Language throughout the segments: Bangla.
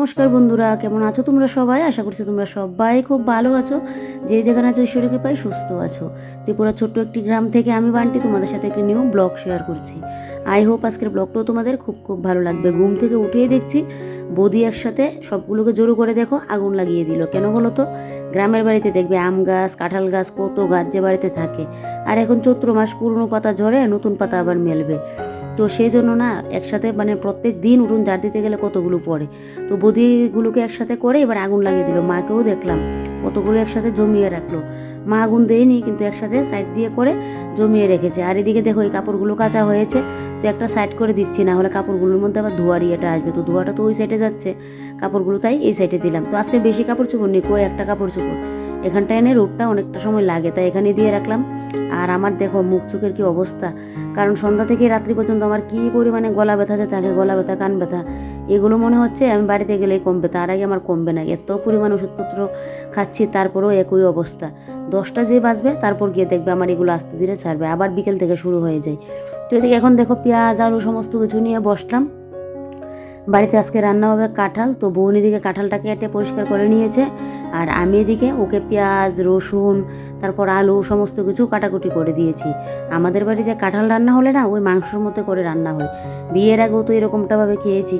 নমস্কার বন্ধুরা, কেমন আছো তোমরা সবাই? আশা করছি তোমরা সবাই খুব ভালো আছো। যে যেখানে আছো, ঈশ্বরকে পাই সুস্থ আছো। ত্রিপুরা ছোট্ট একটি গ্রাম থেকে আমি বান্টি, তোমাদের সাথে একটি নিউ ব্লগ শেয়ার করছি। আই হোপ আজকের ব্লগটাও তোমাদের খুব খুব ভালো লাগবে। ঘুম থেকে উঠেই দেখছি বৌদি একসাথে সবগুলোকে জোরো করে দেখো, আগুন লাগিয়ে দিল। কেন বলো তো? গ্রামের বাড়িতে দেখবে আম গাছ, কাঁঠাল গাছ, কত গাছ যে বাড়িতে থাকে। আর এখন চৈত্র মাস, পুরনো পাতা ঝরে, নতুন পাতা আবার মেলবে। তো সেই জন্য না, একসাথে মানে প্রত্যেক দিন উঠুন জার দিতে গেলে কতগুলো পড়ে। তো বদিগুলোকে একসাথে করে এবার আগুন লাগিয়ে দিল। মাকেও দেখলাম, কতগুলো একসাথে জমিয়ে রাখল। মা আগুন দেয়নি, কিন্তু একসাথে সাইড দিয়ে করে জমিয়ে রেখেছে। আর এদিকে দেখো, এই কাপড়গুলো কাঁচা হয়েছে, তো একটা সাইড করে দিচ্ছি, না হলে কাপড়গুলোর মধ্যে আবার ধোয়ার ইয়েটা আসবে। তো ধোয়াটা তো ওই সাইডে যাচ্ছে, কাপড়গুলো তাই এই সাইডে দিলাম। তো আজকে বেশি কাপড় চোপড় নেই, কই একটা কাপড় চোপড়? এখানটা এনে রোডটা অনেকটা সময় লাগে, তাই এখানে দিয়ে রাখলাম। আর আমার দেখো, মুখ চোখের কী অবস্থা? কারণ সন্ধ্যা থেকে রাত্রি পর্যন্ত আমার কী পরিমাণে গলা ব্যথা যে থাকে গলা ব্যথা, কান ব্যথা এগুলো মনে হচ্ছে আমি বাড়িতে গেলেই কমবে। তার আগে আমার কমবে না। এত পরিমাণ ওষুধপত্র খাচ্ছি, তারপরেও একই অবস্থা। দশটা যে বাজবে, তারপর গিয়ে দেখবে আমার এগুলো আস্তে ধীরে ছাড়বে। আবার বিকেল থেকে শুরু হয়ে যায়। তো এদিকে এখন দেখো পেঁয়াজ, আলু, সমস্ত কিছু নিয়ে বসলাম। বাড়িতে আজকে রান্না হবে কাঁঠাল, তো বোন এদিকে কাঁঠালটা কেটে পরিষ্কার করে নিয়েছে। আর আমি এদিকে ওকে পেঁয়াজ, রসুন, তারপর আলু সমস্ত কিছু কাটাকুটি করে দিয়েছি। আমাদের বাড়িতে কাঁঠাল রান্না হলে না ওই মাংসর মতো করে রান্না হয়। বিয়ের আগেও তো এরকমটাভাবে খেয়েছি।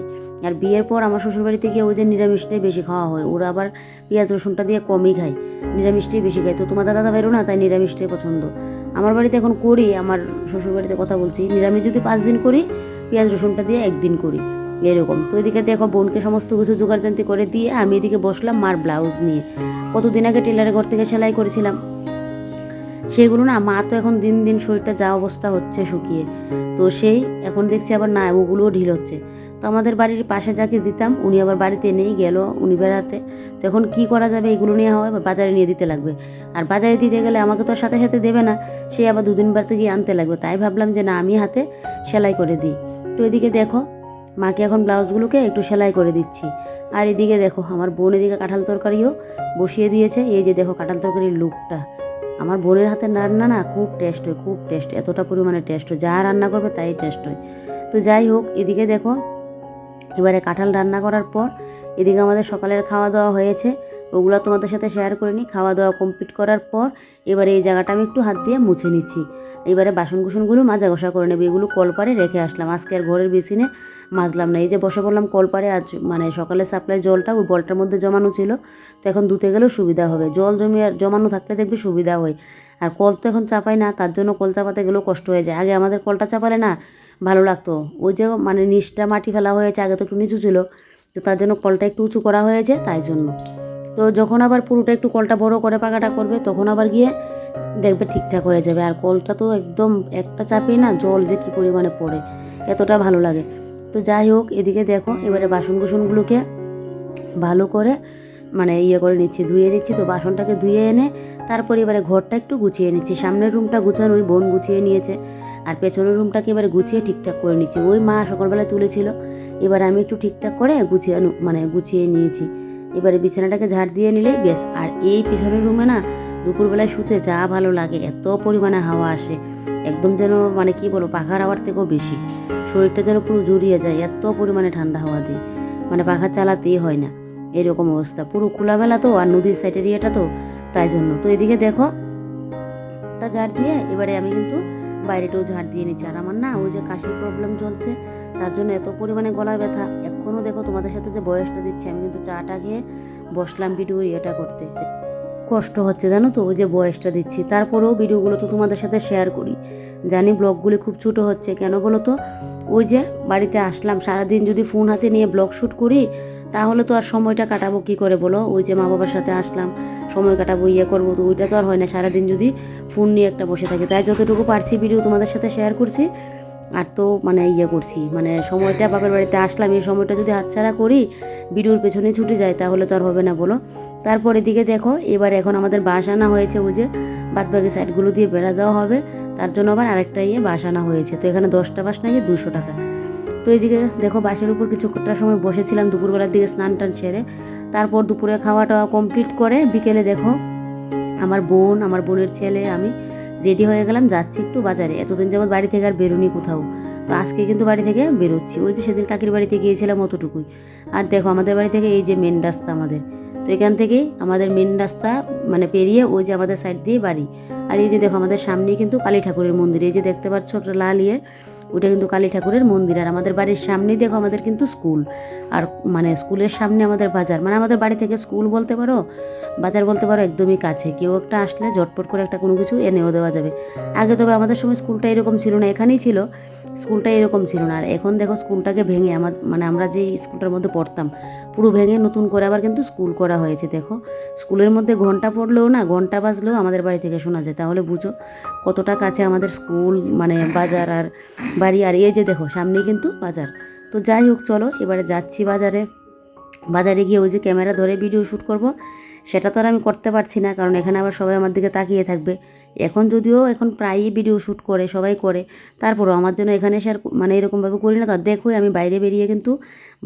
আর বিয়ের পর আমার শ্বশুরবাড়িতে গিয়ে ওই যে নিরামিষটাই বেশি খাওয়া হয়। ওরা আবার পেঁয়াজ, রসুনটা দিয়ে কমই খায়। নিরামিষটাই বেশি খায়। তো তোমার দাদা বেরো না তাই নিরামিষটাই পছন্দ। আমার বাড়িতে এখন করি, আমার শ্বশুরবাড়িতে কথা বলছি। নিরামিষ যদি পাঁচ দিন করি, পেঁয়াজ, রসুনটা দিয়ে একদিন করি। এরকম। তো এদিকে দেখো বোনকে সমস্ত কিছু জোগাড়জান্তি করে দিয়ে আমি এদিকে বসলাম মার ব্লাউজ নিয়ে। কতদিন আগে টেলারের ঘর থেকে সেলাই করেছিলাম। সেগুলো না, মা তো এখন দিন দিন শরীরটা যা অবস্থা হচ্ছে শুকিয়ে। তো সেই এখন দেখছি আবার না, ওগুলোও ঢিল হচ্ছে। তো আমাদের বাড়ির পাশে যাকে দিতাম, উনি আবার বাড়িতে নেই গেল উনি বেড়াতে। তো এখন কী করা যাবে, এগুলো নিয়ে হয় বাজারে নিয়ে দিতে লাগবে। আর বাজারে দিতে গেলে আমাকে তো সাথে সাথে দেবে না, সে আবার দুদিন বাড়িতে গিয়ে আনতে লাগবে। তাই ভাবলাম যে না, আমি হাতে সেলাই করে দিই। তো এদিকে দেখো মাকে এখন ব্লাউজগুলোকে একটু সেলাই করে দিচ্ছি। আর এদিকে দেখো, আমার বোন এদিকে কাঁঠাল তরকারিও বসিয়ে দিয়েছে। এই যে দেখো কাঁঠাল তরকারির লুকটা আমার বোনের হাতে রান্না না খুব টেস্ট হয়, খুব টেস্ট এতটা পরিমাণে টেস্ট হয়। যা রান্না করবে তাই টেস্ট হয়। তো যাই হোক, এদিকে দেখো, এবারে কাঁঠাল রান্না করার পর এদিকে আমাদের সকালের খাওয়া দাওয়া হয়েছে। ওগুলো তোমাদের সাথে শেয়ার করে নিই। খাওয়া দাওয়া কমপ্লিট করার পর এবারে এই জায়গাটা আমি একটু হাত দিয়ে মুছে নিচ্ছি। এবারে বাসন কুসনগুলো মাজা ঘষা করে নেবে। এগুলো কলপারে রেখে আসলাম। আজকে আর ঘরের বেসিনে মাজলাম না। এই যে বসে বললাম কলপারে, আজ মানে সকালে সাপ্লাই জলটা ওই বলটার মধ্যে জমানো ছিল। তো এখন ধুতে গেলেও সুবিধা হবে। জল জমিয়ে জমানো থাকলে দেখবি সুবিধা হয়। আর কল তো এখন চাপাই না, তার জন্য কল চাপাতে গেলেও কষ্ট হয়ে যায়। আগে আমাদের কলটা চাপালে না ভালো লাগতো। ওই যে মানে নিচটা মাটি ফেলা হয়েছে, আগে তো একটু নিচু ছিল। তো তার জন্য কলটা একটু উঁচু করা হয়েছে, তাই জন্য। তো যখন আবার পুরোটা একটু কলটা বড় করে পাকাটা করবে, তখন আবার গিয়ে দেখবে ঠিকঠাক হয়ে যাবে। আর কলটা তো একদম একটা চাপেই না, জল যে কী পরিমাণে পড়ে, এতটা ভালো লাগে। তো যাই হোক, এদিকে দেখো, এবারে বাসন কুসনগুলোকে ভালো করে মানে ইয়ে করে নিচ্ছি, ধুয়ে নিচ্ছি। তো বাসনটাকে ধুয়ে এনে তারপর এবারে ঘরটা একটু গুছিয়ে নিচ্ছি। সামনের রুমটা গুছানো, ওই বোন গুছিয়ে নিয়েছে। আর পেছনের রুমটাকে এবারে গুছিয়ে ঠিকঠাক করে নিচ্ছি। ওই মা সকালবেলা তুলেছিল। এবার আমি একটু ঠিকঠাক করে গুছিয়ে মানে গুছিয়ে নিয়েছি। এবারে বিছানাটাকে ঝাড় দিয়ে নিলেই বেশ, আর এই পিছনের রুমে না দুপুরবেলায় শুতে যা ভালো লাগে, এত পরিমাণে হাওয়া আসে, একদম যেন মানে কি বলব, পাখার হাওয়ার থেকেও বেশি। শরীরটা যেন পুরো জড়িয়ে যায়, এত পরিমাণে ঠান্ডা হাওয়া দিয়ে মানে পাখা চালাতেই হয় না, এরকম অবস্থা, পুরো খোলামেলা তো, আর নদীর সাইডের ইয়েটা তো, তাই জন্য। তো এদিকে দেখো ঝাড় দিয়ে, এবারে আমি কিন্তু বাইরেটাও ঝাড় দিয়ে নিচ্ছি, আর আমার না ওই যে কাশির প্রবলেম চলছে তার জন্য এত পরিমাণে গলা ব্যথা। এখনও দেখো তোমাদের সাথে যে বয়সটা দিচ্ছি, আমি কিন্তু চাটা খেয়ে বসলাম ভিডিও ইয়েটা করতে। কষ্ট হচ্ছে জানো তো, ওই যে বয়সটা দিচ্ছি। তারপরেও ভিডিওগুলো তো তোমাদের সাথে শেয়ার করি। জানি ব্লগগুলি খুব ছোটো হচ্ছে, কেন বলো তো? ওই যে বাড়িতে আসলাম, সারাদিন যদি ফোন হাতে নিয়ে ব্লগ শ্যুট করি, তাহলে তো আর সময়টা কাটাবো কী করে বলো? ওই যে মা বাবার সাথে আসলাম, সময় কাটাবো ইয়ে করব, তো ওইটা তো আর হয় না। সারাদিন যদি ফোন নিয়ে একটা বসে থাকি, তাই যতটুকু পারছি ভিডিও তোমাদের সাথে শেয়ার করছি। আর তো মানে ইয়ে করছি মানে সময়টা বাপের বাড়িতে আসলাম, এই সময়টা যদি হাতছাড়া করি ভিডিওর পেছনে ছুটে যায় তাহলে তো আর হবে না বলো। তারপর এদিকে দেখো, এবার এখন আমাদের বাস আনা হয়েছে ওই যে, বাদবাকি সাইডগুলো দিয়ে বেড়া দেওয়া হবে। তার জন্য আবার আরেকটা ইয়ে বাস আনা হয়েছে, তো এখানে দশটা বাস নিয়ে দুশো টাকা। তো এইদিকে দেখো বাসের উপর কিছুটা সময় বসেছিলাম, দুপুরবেলার দিকে স্নান টান সেরে। তারপর দুপুরে খাওয়া টাওয়া কমপ্লিট করে, বিকেলে দেখো আমার বোন, আমার বোনের ছেলে, আমি রেডি হয়ে গেলাম, যাচ্ছি একটু বাজারে। এতদিন যেমন বাড়ি থেকে আর বেরোনি কোথাও। তো আজকে কিন্তু বাড়ি থেকে বেরোচ্ছি। ওই যে সেদিন কাকির বাড়িতে গিয়েছিলাম অতটুকুই। আর দেখো, আমাদের বাড়ি থেকে এই যে মেন রাস্তা আমাদের। তো এখান থেকেই আমাদের মেন রাস্তা মানে পেরিয়ে ওই যে আমাদের সাইড দিয়ে বাড়ি। আর এই যে দেখো আমাদের সামনেই কিন্তু কালী ঠাকুরের মন্দির, এই যে দেখতে পাচ্ছ একটা লাল ইয়ে ওটা কিন্তু কালী ঠাকুরের মন্দির। আর আমাদের বাড়ির সামনেই দেখো আমাদের কিন্তু স্কুল। আর মানে স্কুলের সামনে আমাদের বাজার। মানে আমাদের বাড়ি থেকে স্কুল বলতে পারো, বাজার বলতে পারো একদমই কাছে। কেউ একটা আসলে ঝটপট করে একটা কোনো কিছু এনেও দেওয়া যাবে। আগে তবে আমাদের সময় স্কুলটা এরকম ছিল না, এখানেই ছিল। স্কুলটা এরকম ছিল না। আর এখন দেখো স্কুলটাকে ভেঙে আমার মানে আমরা যে স্কুলটার মধ্যে পড়তাম, পুরো ভেঙে নতুন করে আবার কিন্তু স্কুল করা হয়েছে, দেখো। স্কুলের মধ্যে ঘণ্টা পড়লেও না, ঘণ্টা বাজলেও আমাদের বাড়ি থেকে শোনা যায় তাহলে বুঝো কতটা কাছে আমাদের স্কুল মানে বাজার আর বাড়ি আর এই যে দেখো, সামনেই কিন্তু বাজার। তো যাই হোক, চলো এবারে যাচ্ছি বাজারে। বাজারে গিয়ে ওই যে ক্যামেরা ধরে ভিডিও শ্যুট করব। সেটা তো আর আমি করতে পারছি না, কারণ এখানে আবার সবাই আমার দিকে তাকিয়ে থাকবে। এখন যদিও এখন প্রায়ই ভিডিও শ্যুট করে, সবাই করে। তারপরও আমার জন্য এখানে এসে আর মানে এরকমভাবে করি না তো। দেখোই আমি বাইরে বেরিয়ে কিন্তু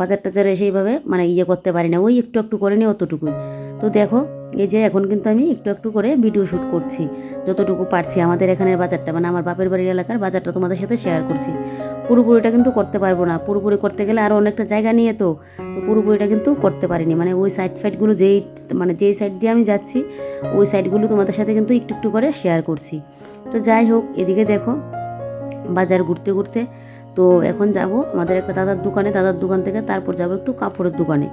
বাজার টাজার এসে এইভাবে মানে ইয়ে করতে পারি না। ওই একটু একটু করে নিই অতটুকুই। তো দেখো এই যে এখন কিন্তু আমি একটু একটু করে ভিডিও শ্যুট করছি। যতটুকু পারছি আমাদের এখানের বাজারটা মানে আমার বাপের বাড়ির এলাকার বাজারটা তোমাদের সাথে শেয়ার করছি। পুরোপুরিটা কিন্তু করতে পারব না। পুরোপুরি করতে গেলে আরও অনেকটা জায়গা নিয়ে তো তো পুরোপুরিটা কিন্তু করতে পারিনি। মানে ওই সাইড ফাইডগুলো যেই মানে যেই সাইড দিয়ে আমি যাচ্ছি, ওই সাইডগুলো তোমাদের সাথে কিন্তু একটু একটু করে শেয়ার করছি। তো যাই হোক, এদিকে দেখো, বাজার ঘুরতে ঘুরতে, তো এখন যাব আমাদের একটা দাদার দোকানে। দাদার দোকান থেকে তারপর যাব একটু কাপড়ের দোকানে।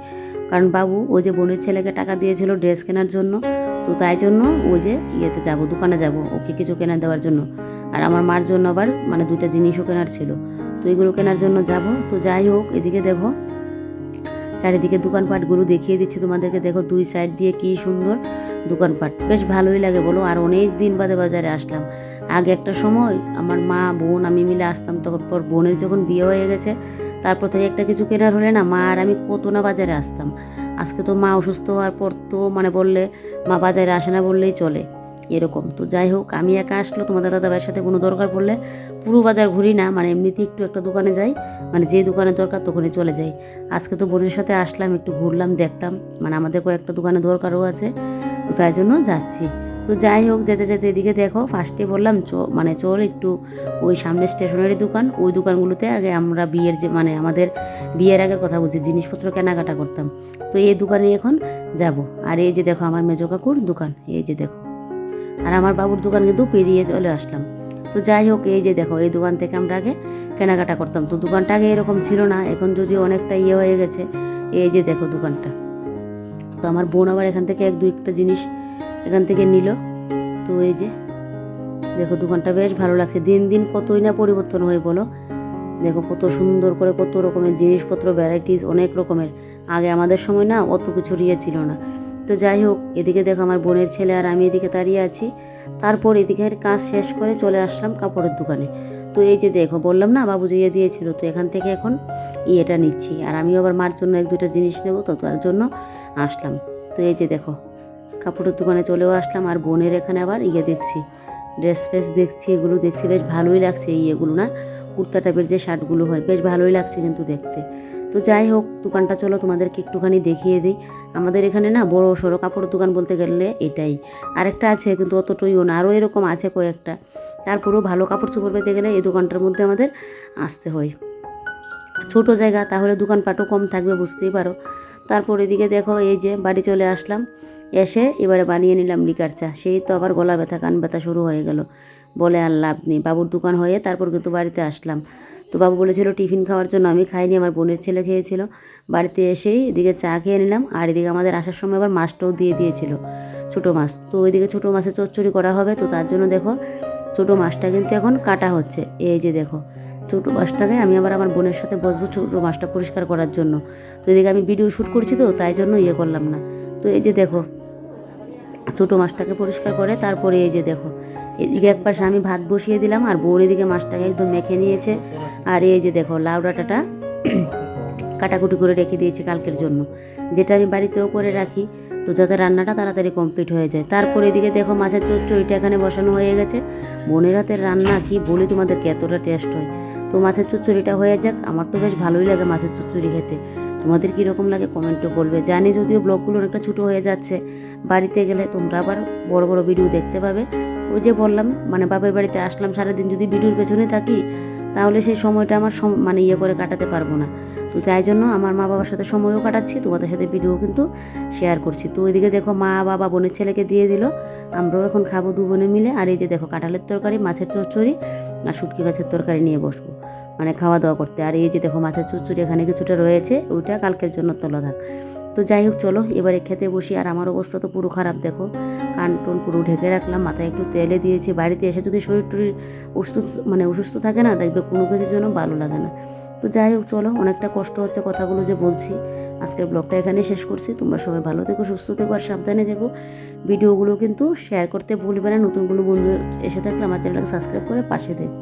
কারণ বাবু ওই যে বোনের ছেলেকে টাকা দিয়েছিল ড্রেস কেনার জন্য, তো তাই জন্য ওই যে ইয়েতে যাব, দোকানে যাব, ওকে কিছু কেনা দেওয়ার জন্য। আর আমার মার জন্য আবার মানে দুইটা জিনিসও কেনার ছিল। তো এগুলো কেনার জন্য যাব। তো যাই হোক, এদিকে দেখো, চারিদিকে দোকানপাটগুলো দেখিয়ে দিচ্ছি তোমাদেরকে। দেখো, দুই সাইড দিয়ে কি সুন্দর দোকানপাট। বেশ ভালোই লাগে বলো, আর অনেক দিন বাদে বাজারে আসলাম। আগে একটা সময় আমার মা, বোন আমি মিলে আসতাম, তখন পর বোনের যখন বিয়ে হয়ে গেছে তারপর থেকে একটা কিছু কেনার হলে না, মা, আর আমি কত না বাজারে আসতাম। আজকে তো মা অসুস্থ হওয়ার পর তো মানে বললে, মা বাজারে আসে না বললেই চলে। এরকম। তো যাই হোক, আমি একা আসলো তোমাদের দাদাভাইয়ের সাথে কোনো দরকার পড়লে পুরো বাজার ঘুরি না মানে এমনিতেই একটু একটা দোকানে যাই মানে যে দোকানে দরকার তখনই চলে যাই। আজকে তো বোনের সাথে আসলাম, একটু ঘুরলাম, দেখলাম মানে আমাদের কয়েকটা দোকানে দরকারও আছে তাই জন্য যাচ্ছি। তো যাই হোক, যেতে যেতে এদিকে দেখো ফার্স্টে বললাম চ মানে চল একটু ওই সামনে স্টেশনারি দোকান। ওই দোকানগুলোতে আগে আমরা বিয়ের যে মানে আমাদের বিয়ের আগের কথা বলছি, জিনিসপত্র কেনাকাটা করতাম। তো এই দোকানে এখন যাব। আর এই যে দেখো আমার মেজো কাকুর দোকান, এই যে দেখো। আর আমার বাবুর দোকান কিন্তু পেরিয়ে চলে আসলাম। তো যাই হোক, এই যে দেখো, এই দোকান থেকে আমরা আগে কেনাকাটা করতাম। তো দোকানটা আগে এরকম ছিল না, এখন যদিও অনেকটা ইয়ে হয়ে গেছে, এই যে দেখো দোকানটা। তো আমার বোন আবার এখান থেকে এক দু একটা জিনিস এখান থেকে নিল। তো এই যে, দেখো দোকানটা বেশ ভালো লাগছে। দিন দিন কতই না পরিবর্তন হয়ে বলো? দেখো কত সুন্দর করে কত রকমের জিনিসপত্র ভ্যারাইটিস অনেক রকমের। আগে আমাদের সময় না অত কিছু ইয়ে ছিল না। তো যাই হোক, এদিকে দেখো আমার বোনের ছেলে আর আমি এদিকে দাঁড়িয়ে আছি। তারপর এদিকের কাজ শেষ করে চলে আসলাম কাপড়ের দোকানে। তো এই যে দেখো, বললাম না বাবু যে ইয়ে দিয়েছিল, তো এখান থেকে এখন ইয়েটা নিচ্ছি। আর আমিও আবার মার জন্য এক দুটো জিনিস নেব, তো তার জন্য আসলাম। তো এই যে দেখো কাপড়ের দোকানে চলেও আসলাম আর বোনের এখানে আবার ইয়ে দেখছি ড্রেস ফ্রেস দেখছি, এগুলো দেখছি, বেশ ভালোই লাগছে এই ইয়েগুলো না? কুর্তা টাইপের যে শার্টগুলো হয়, বেশ ভালোই লাগছে কিন্তু দেখতে। তো যাই হোক, দোকানটা চলো তোমাদেরকে একটুখানি দেখিয়ে দিই। আমাদের এখানে না বড় সড়ো কাপড়ের দোকান বলতে গেলে এটাই। আরেকটা আছে কিন্তু অতটুইও না, আরও এরকম আছে কয়েকটা। তারপরেও ভালো কাপড় চোপড় পেতে গেলে এই দোকানটার মধ্যে আমাদের আসতে হয়। ছোট জায়গা, তাহলে দোকানপাটও কম থাকবে, বুঝতেই পারো। তারপর এদিকে দেখো এই যে বাড়ি চলে আসলাম। এসে এবারে বানিয়ে নিলাম লিকার চা। সেই তো আবার গলা ব্যথা, কান ব্যথা শুরু হয়ে গেল। বলে আর লাভ নেই। বাবুর দোকান হয়ে তারপর কিন্তু বাড়িতে আসলাম। তো বাবু বলেছিল, টিফিন খাওয়ার জন্য আমি খাইনি, আমার বোনের ছেলে খেয়েছিল। বাড়িতে এসেই এদিকে চা খেয়ে নিলাম। আর এদিকে আমাদের আসার সময় আবার মাছটাও দিয়ে দিয়েছিল, ছোটো মাছ। তো ওইদিকে ছোটো মাছের চচ্চড়ি করা হবে। তো তার জন্য দেখো, ছোটো মাছটা কিন্তু এখন কাটা হচ্ছে। এই যে দেখো ছোটো মাছটাকে আমি আবার আমার বোনের সাথে বসবো ছোটো মাছটা পরিষ্কার করার জন্য। তো এদিকে আমি ভিডিও শ্যুট করছি তো, তাই জন্য ইয়ে করলাম না। তো এই যে দেখো, ছোটো মাছটাকে পরিষ্কার করে, তারপরে এই যে দেখো, এদিকে এক পাশে আমি ভাত বসিয়ে দিলাম, আর বোন এদিকে মাছটাকে একদম মেখে নিয়েছে। আর এই যে দেখো, লাউ ডাঁটাটা কাটাকুটি করে রেখে দিয়েছি কালকের জন্য, যেটা আমি বাড়িতেও করে রাখি। তো যাতে রান্নাটা তাড়াতাড়ি কমপ্লিট হয়ে যায়। তারপর এদিকে দেখো, মাছের চচ্চড়িটা এখানে বসানো হয়ে গেছে। বোনের হাতের রান্না, কি বলি তোমাদেরকে, এতটা টেস্ট হয়। তো মাছের চচ্চড়িটা হয়ে যাক। আমার তো বেশ ভালোই লাগে মাছের চচ্চড়ি খেতে। তোমাদের কীরকম লাগে কমেন্টে বলবে। জানি যদিও ব্লগগুলো অনেকটা ছোটো হয়ে যাচ্ছে। বাড়িতে গেলে তোমরা আবার বড় বড় ভিডিও দেখতে পাবে। ওই যে বললাম মানে বাপের বাড়িতে আসলাম, সারাদিন যদি ভিডিওর পেছনে থাকি, তাহলে সেই সময়টা আমার সম- মানে ইয়ে করে কাটাতে পারব না। তো তাই জন্য আমার মা বাবার সাথে সময়ও কাটাচ্ছি, তোমাদের সাথে ভিডিও কিন্তু শেয়ার করছি। তো ওইদিকে দেখো মা বাবা বোনের ছেলেকে দিয়ে দিল। আমরাও এখন খাব দু বোনে মিলে। আর এই যে দেখো কাঁঠালের তরকারি, মাছের চচ্চড়ি আর শুটকি মাছের তরকারি নিয়ে বসবো। মানে খাওয়া দাওয়া করতে। আর এই যে দেখো মাছের চচ্চড়ি এখানে কিছুটা রয়েছে, ওইটা কালকের জন্য তোলা থাক। তো যাই হোক, চলো, এবারে খেতে বসি। আর আমার অবস্থা তো পুরো খারাপ, দেখো। কান টন পুরো ঢেকে রাখলাম, মাথায় একটু তেলে দিয়েছি। বাড়িতে এসে যদি শরীর টরীর অসুস্থ মানে অসুস্থ থাকে না, দেখবে কোনো কিছুর জন্য ভালো লাগে না। তো যাই হোক, চলো, অনেকটা কষ্ট হচ্ছে কথাগুলো যে বলছি। আজকের ব্লগটা এখানেই শেষ করছি। তোমরা সবাই ভালো থেকো, সুস্থ থেকো, আর সাবধানে থেকো। ভিডিওগুলো কিন্তু শেয়ার করতে ভুলবে না। নতুন কোনো বন্ধু এসে থাকলে আমার চ্যানেলটাকে সাবস্ক্রাইব করে পাশে থেকো।